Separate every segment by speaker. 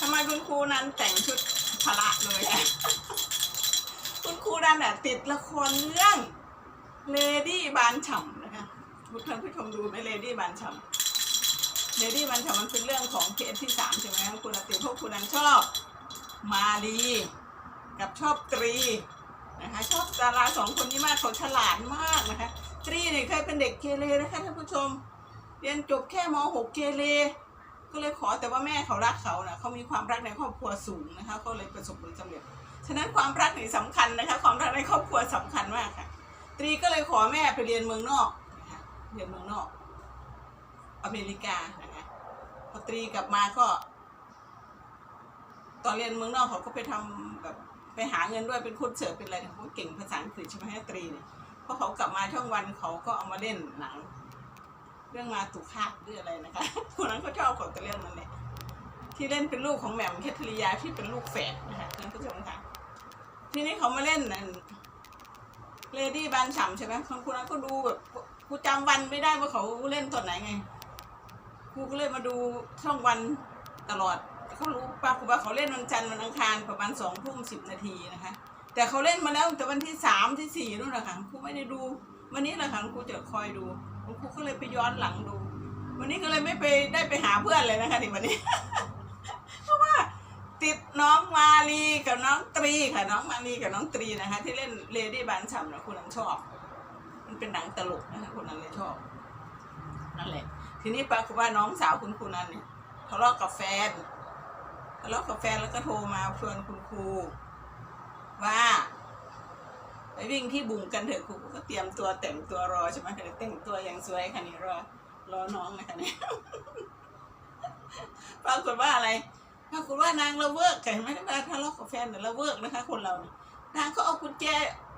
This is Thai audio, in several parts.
Speaker 1: ทำไมคุณครูนั้นแต่งชุดพละเลยอะคุณครูนั้นอะติดละครเรื่องเลดี้บานฉ่ำนะคะคุณท่านผู้ชมดูไหมเลดี้บานฉ่ำเลดี้บานฉ่ำมันเป็นเรื่องของเคสที่สามใช่ไหมคุณติพวกคุณนั้นชอบมาลีกับชอบตรีนะคะชอบดาราสองคนนี้มากเขาฉลาดมากนะคะตรีเนี่ยเคยเป็นเด็กเกเรนะคะท่านผู้ชม เรียนจบแค่ม .6 เกเรก็เล ขอแต่ว่าแม่เขารักเขานะเขามีความรักในครอบครัวสูงนะคะก็เลยประสบผลสำเร็จ ฉะนั้นความรักนี่สำคัญนะคะ ความรักในครอบครัวสำคัญมากค่ะ ตรีก็เลยขอแม่ไปเรียนเมืองนอกนะคะเรียนเมืองนอก อเมริกานะคะพอตรีกลับมาก็ ตอนเรียนเมืองนอกเขาก็ไปทำแบบไปหาเงินด้วยเป็นคนเสิร์ฟเป็นอะไรเขาเก่งภาษาอังกฤษใช่ไหมตรีเนี่ยพอเขากลับมาช่องวันเขาก็เอามาเล่นหนัง เรื่องมาตุคาบหรืออะไรนะคะคนนั้นเขาชอบขาแต่เรื่องนั้นแหละที่เล่นเป็นลูกของแหม่มแคทริยาที่เป็นลูกแฝดนะคะท่านผู้ชมค่ะทีนี้เขามาเล่นนั่นเลดี้บานฉ่ำใช่ไหมคนคนนั้นก็ดูแบบกูจำวันไม่ได้ว่าเขาเล่นตอนไหนไงครูก็เลยมาดูช่องวันตลอดเขารู้ปาครูว่าเขาเล่นวันจันทร์วันอังคารประมาณสองทุ่มสิบนาทีนะคะ แต่เขาเล่นมาแล้วแต่วันที่สามที่สี่นู่นแหละค่ะครูไม่ได้ดู วันนี้แหละค่ะครูจะคอยดู ครูก็เลยไปย้อนหลังดู วันนี้ก็เลยไม่ไปได้ไปหาเพื่อนเลยนะคะถึงวันนี้ เพราะว่าติดน้องมาลีกับน้องตรีค่ะ น้องมาลีกับน้องตรีนะคะ ที่เล่นเลดี้บานฉ่ำนะคุณนั้นชอบ มันเป็นหนังตลกนะคะคุณนั้นเลยชอบนั่นแหละ ทีนี้ปรากฏว่าน้องสาวคุณครูนั้นเนี่ยทะเลาะกับแฟนทะเลาะกับแฟนแล้วก็โทรมาชวนคุณครูว่า ไปวิ่งที่บุ่งกันเถอะครูก็เตรียมตัวแต่งตัวรอใช่ไหมคะแต่งตัวอย่างสวยค่ะนี่รอรอน้องนะคะเนี่ยปรากฏว่าอะไรปรากฏว่านางละเวิร์กกันไม่ได้มาทะเลาะกับแฟนแต่ละเวิร์กนะคะ คนเราเนี่ยนางก็เอากุญแจ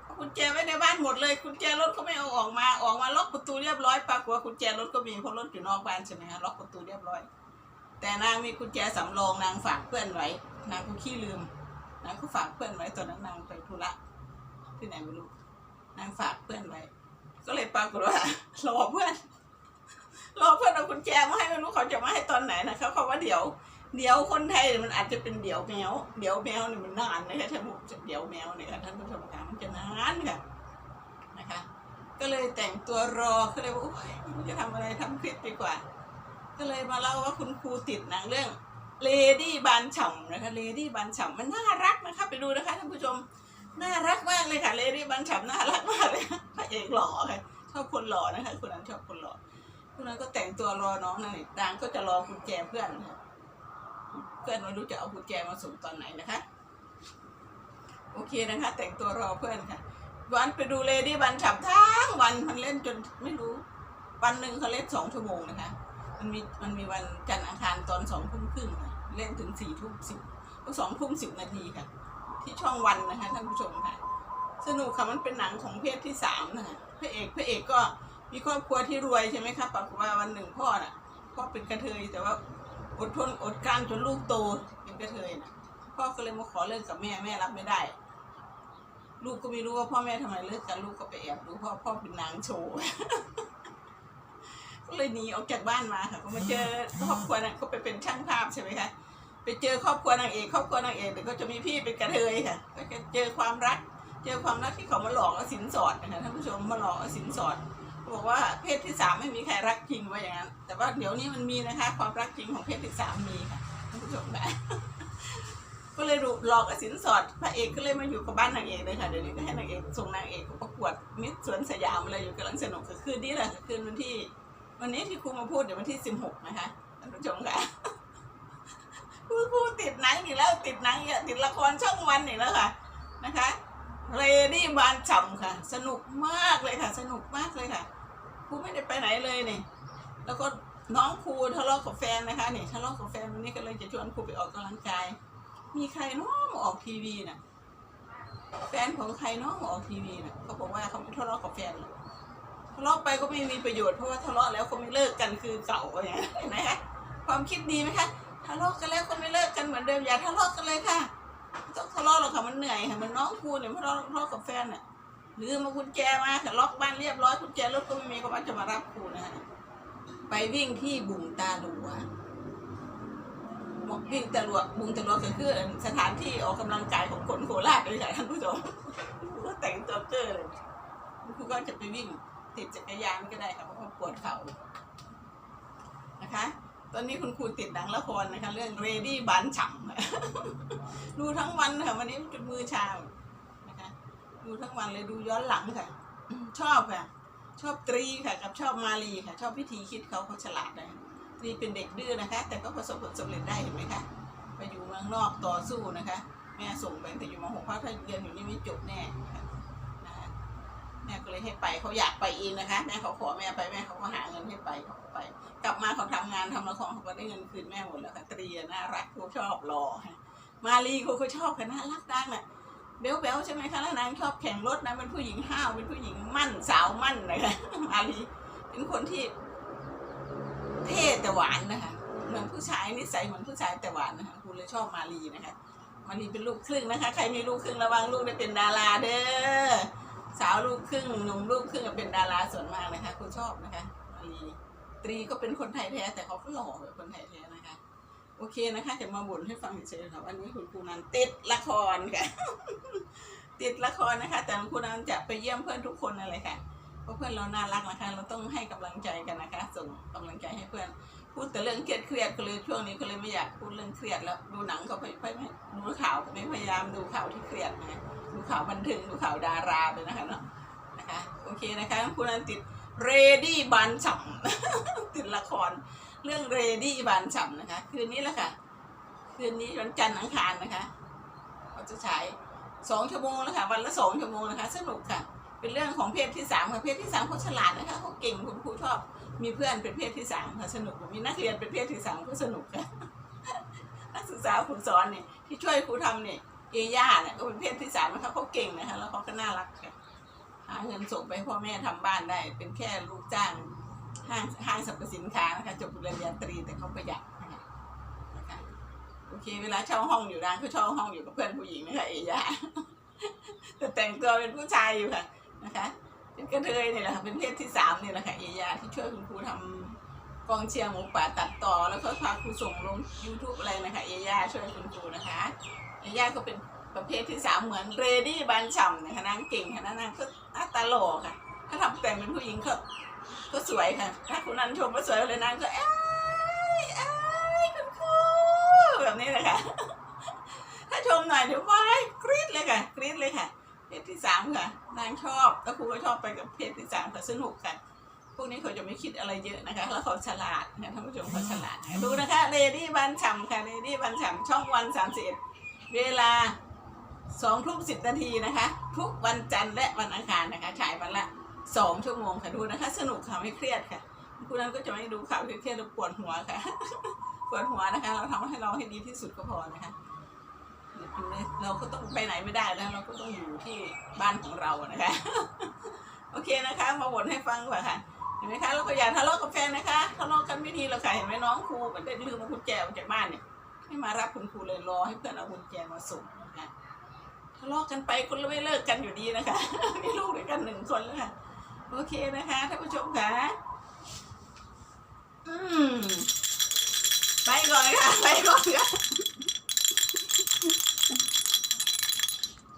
Speaker 1: เอากุญแจไว้ในบ้านหมดเลยกุญแจรถก็ไม่เอาออกมาออกมาล็อกประตูเรียบร้อยปรากฏว่ากุญแจรถก็มีเพราะรถอยู่นอกบ้านใช่ไหมคะล็อกประตูเรียบร้อย แต่นางมีกุญแจสำรองนางฝากเพื่อนไว้ นางก็ขี้ลืมนางก็ฝากเพื่อนไว้ตอนนั้นนางไปธุระ ที่ไหนไม่รู้นางฝากเพื่อนไว้ ก็เลยปรากฏว่ารอเพื่อนรอเพื่อนเอากุญแจมาให้ไม่รู้เขาจะมาให้ตอนไหนนะคะเขาว่าเดี๋ยว เดี๋ยวคนไทยมันอาจจะเป็นเดี๋ยวแมว เดี๋ยวแมวเนี่ยมันนานนะคะท่านผู้ชมเดี๋ยวแมวเนี่ยค่ะท่านผู้ชมคะมันจะนานค่ะนะคะ ก็เลยแต่งตัวรอก็เลยว่าโอ๊ยจะทำอะไรทำคลิปดีกว่า ก็เลยมาเล่าว่าคุณครูติดหนังเรื่องเลดี้บานฉ่ำนะคะเลดี้บานฉ่ำมันน่ารักนะคะ ไปดูนะคะท่านผู้ชม น่ารักมากเลยค่ะเลดี้บานฉ่ำน่ารักมากเลยพระเอกหล่อค่ะชอบคนหล่อนะคะคนนั้นชอบคนหล่อคนนั้นก็แต่งตัวรอน้องนั่นนี่นางก็จะรอกุญแจเพื่อนค่ะเพื่อนไม่รู้จะเอากุญแจมาส่งตอนไหนนะคะ โอเคนะคะ แต่งตัวรอเพื่อนค่ะ วันไปดูเลดี้บานฉ่ำทั้งวันมันเล่นจนไม่รู้ วันหนึ่งเขาเล่นสองชั่วโมงนะคะ มันมีมันมีวันจันทร์อังคารตอนสองทุ่มครึ่งค่ะเล่นถึงสี่ทุ่มสิบก็สองทุ่มสิบนาทีค่ะ ที่ช่องวันนะคะท่านผู้ชมค่ะ สนุกค่ะมันเป็นหนังของเพศที่สามนะคะพระเอกพระเอกก็มีครอบครัวที่รวยใช่ไหมคะปรากฏว่าวันหนึ่งพ่อน่ะพ่อเป็นกระเทยแต่ว่าอดทนอดกลั้นจนลูกโตเป็นกระเทยน่ะพ่อก็เลยมาขอเลิกกับแม่แม่รับไม่ได้ ลูกก็ไม่รู้ว่าพ่อแม่ทำไมเลิกกันลูกก็ไปแอบดูพ่อพ่อเป็นนางโชว์ก็เลยหนีออกจากบ้านมาค่ะก็มาเจอครอบครัวนั้นเขาไปเป็นช่างภาพใช่ไหมคะ เจอครอบครัวนางเอกครอบครัวนางเอกเดี๋ยวก็จะมีพี่เป็นกระเทยค่ะ ก็จะเจอความรัก เจอความรักที่เขามาหลอกเอาสินสอดนะคะท่านผู้ชมมาหลอกเอาสินสอดบอกว่าเพศที่สามไม่มีใครรักจริงว่าอย่างนั้น แต่ว่าเดี๋ยวนี้มันมีนะคะ ความรักจริงของเพศที่สามมีค่ะท่านผู้ชมค่ะก็เลยหลอกเอาสินสอดพระเอกก็เลยมาอยู่กับบ้านนางเอกเลยค่ะเดี๋ยวนี้ก็ให้นางเอกส่งนางเอกประกวดมิสสวนสยามอะไรอยู่กำลังสนุกคือคืนนี้แหละคือคืนวันที่ วันนี้ที่ครูมาพูดเดี๋ยววันที่สิบหกนะคะท่านผู้ชมค่ะ ครูครูติดหนังอีกแล้วติดหนังอีกแล้วติดละครช่องวันอีกแล้วค่ะนะคะเรดี้บานฉ่ำค่ะ สนุกมากเลยค่ะ สนุกมากเลยค่ะครูไม่ได้ไปไหนเลยเนี่ยแล้วก็น้องครูทะเลาะกับแฟนนะคะเนี่ยทะเลาะกับแฟนวันนี้ก็เลยจะชวนครูไปออกกำลังกาย มีใครน้องมาออกทีวีน่ะแฟนของใครน้องมาออกทีวีน่ะเขาบอกว่าเขาไม่ทะเลาะกับแฟนทะเลาะไปก็ไม่มีประโยชน์เพราะว่าทะเลาะแล้วก็ไม่เลิกกันคือเก่าอย่างนี้ยเห็นไหมคะความคิดดีไหมคะ ทะเลาะกันแล้วก็ไม่เลิกกันเหมือนเดิมอย่าทะเลาะกันเลยค่ะต้องทะเลาะหรอกค่ะมันเหนื่อยค่ะมันน้องครูเนี่ยทะเลาะทะเลาะกับแฟนน่ะหรือมากุญแจมาค่ะล็อกบ้านเรียบร้อยกุญแจรถก็ไม่มีก็มาจะมารับครูนะคะไปวิ่งที่บุ่งตาหลัววิ่งตะลวกบุงตะลวกก็คือสถานที่ออกกำลังกายของคนโคราชเลยค่ะท่านผู้ชมก็แต่งตัวเกอเลยคุณก็จะไปวิ่งติดจักรยานก็ได้ค่ะเพราะปวดเข่านะคะ ตอนนี้คุณครูติดหนังละครนะคะ เรื่องเรดี้บานฉ่ำดูทั้งวันค่ะ วันนี้จนมือชานะคะ ดูทั้งวันเลยดูย้อนหลังค่ะ ชอบค่ะ ชอบตรีค่ะ กับชอบมาลีค่ะ ชอบวิธีคิดเขาเขาฉลาดนะตรีเป็นเด็กดื้อนะคะ แต่ก็ประสบผลสำเร็จได้เห็นไหมคะไปอยู่เมืองนอกต่อสู้นะคะ แม่ส่งไปแต่อยู่มหกเพราะถ้าเรียนอยู่นี่ไม่จบแน่แม่ก็เลยให้ไปเขาอยากไปเองนะคะ แม่เขาขอแม่ไปแม่เขาก็หาเงินให้ไปเขา ไป กลับมาเขาทำงานทำละครเขาก็ได้เงินคืนแม่หมดแล้วค่ะเตรีอะน่ารักเขาชอบรอค่ะมาลีเขาก็ชอบค่ะน่ารักดังอะเบลเบลใช่ไหมคะแล้วนางชอบแข่งรถนะเป็นผู้หญิงห้าวเป็นผู้หญิงมั่นสาวมั่นนะคะมาลีเป็นคนที่เท่แต่หวานนะคะเหมือนผู้ชายนิสัยเหมือนผู้ชายแต่หวานนะคะคุณเลยชอบมาลีนะคะมาลีเป็นลูกครึ่งนะคะ ใครมีลูกครึ่งระวังลูกได้เป็นดาราเด้อสาวลูกครึ่งหนุ่มลูกครึ่งเป็นดาราส่วนมากนะคะ คุณชอบนะคะมาลี ตรีก็เป็นคนไทยแท้แต่เขาก็หล่อแบบคนไทยแท้นะคะ โอเคนะคะ จะมาบ่นให้ฟังเฉยๆค่ะวันนี้คุณครูนันติดละครค่ะ ติดละครนะคะ แต่คุณครูนันจะไปเยี่ยมเพื่อนทุกคนนั่นเลยค่ะเพราะเพื่อนเราน่ารักนะคะ เราต้องให้กำลังใจกันนะคะ ส่งกำลังใจให้เพื่อน พูดแต่เรื่องเครียดเครียดๆก็เลยช่วงนี้ก็เลยไม่อยากพูดเรื่องเครียดแล้วดูหนังก็ไม่ไม่ไม่ดูข่าวไม่พยายามดูข่าวที่เครียดนะดูข่าวบันเทิงดูข่าวดาราไปนะคะเนาะนะคะ โอเคนะคะคุณครูนันติด เรดี้บันฉ่ำติดละคร เรื่องเรดี้บานฉ่ำนะคะ คืนนี้แหละค่ะ คืนนี้วันจันทร์อังคารนะคะเขาจะฉายสองชั่วโมงแล้วค่ะ วันละสองชั่วโมงนะคะ สนุกค่ะ เป็นเรื่องของเพศที่สามค่ะเพศที่สามเขาฉลาดนะคะเขาเก่งคุณครูชอบ มีเพื่อนเป็นเพศที่สามค่ะสนุกมีนักเรียนเป็นเพศที่สามก็สนุกค่ะนักศึกษาครูสอนเนี่ยที่ช่วยครูทำเนี่ยเอย่าเนี่ยก็เป็นเพศที่สามนะคะเขาเก่งนะคะแล้วเขาก็น่ารักค่ะ หาเงินส่งไปพ่อแม่ทำบ้านได้ เป็นแค่ลูกจ้างห้างห้างสรรพสินค้านะคะจบปริญญาตรีแต่เขาประหยัดนะคะโอเค เวลาเช่าห้องอยู่ร้านเขาเช่าห้องอยู่กับเพื่อนผู้หญิงนะคะเอย่าแต่แต่งตัวเป็นผู้ชายอยู่ค่ะนะคะเป็นกระเทยนี่แหละค่ะเป็นเพศที่สามนี่แหละค่ะเอย่าที่ช่วยคุณครูทำกองเชียร์หมูป่าตัดต่อแล้วก็พาครูส่งลง YouTube อะไรนะคะเอย่าช่วยคุณครูนะคะเอย่าก็เป็น ประเภทที่สามเหมือนเรดี้บันฉ่ำนะคะนางเก่งค่ะนางก็หน้าตาหล่อค่ะ ถ้าทำแต่งเป็นผู้หญิงก็ก็สวยค่ะ ถ้าคุณนันชมว่าสวยเลยนางก็เอ้ยเอ้ยคุณครูแบบนี้เลยค่ะ ถ้าชมหน่อยเดี๋ยววายกรี๊ดเลยค่ะกรี๊ดเลยค่ะ เพศที่สามค่ะ นางชอบแล้วครูก็ชอบไปกับเพศที่สามค่ะสนุกค่ะพวกนี้เขาจะไม่คิดอะไรเยอะนะคะ แล้วเขาฉลาดนะท่านผู้ชมเขาฉลาดนะดูนะคะเลดี้บันฉ่ำค่ะเลดี้บันฉ่ำช่องวันสามสิบเอ็ดเวลา สองทุ่มสิบนาทีนะคะ ทุกวันจันทร์และวันอังคารนะคะฉายวันละสองชั่วโมงค่ะดูนะคะ สนุกค่ะไม่เครียดค่ะคุณนั้นก็จะไม่ดูข่าวเครียดๆแล้วปวดหัวค่ะปวดหัวนะคะ เราทำให้เราให้ดีที่สุดก็พอนะคะเราก็ต้องไปไหนไม่ได้แล้วเราก็ต้องอยู่ที่บ้านของเรานะคะ โอเคนะคะ มาบ่นให้ฟังก่อนค่ะเห็นไหมคะเราก็อย่าทะเลาะกับแฟนนะคะทะเลาะกันไม่ดีหรอกค่ะเห็นไหมน้องครูมันได้ลืมเอากุญแจออกจากบ้านเนี่ยให้มารับคุณครูเลยรอให้เพื่อนเอากุญแจมาส่ง ทะเลาะกันไปคนละไม่เลิกกันอยู่ดีนะคะ มีลูกด้วยกันหนึ่งคนแล้วค่ะ โอเคนะคะท่านผู้ชมค่ะ อืม ไปก่อนค่ะ ไปก่อนค่ะ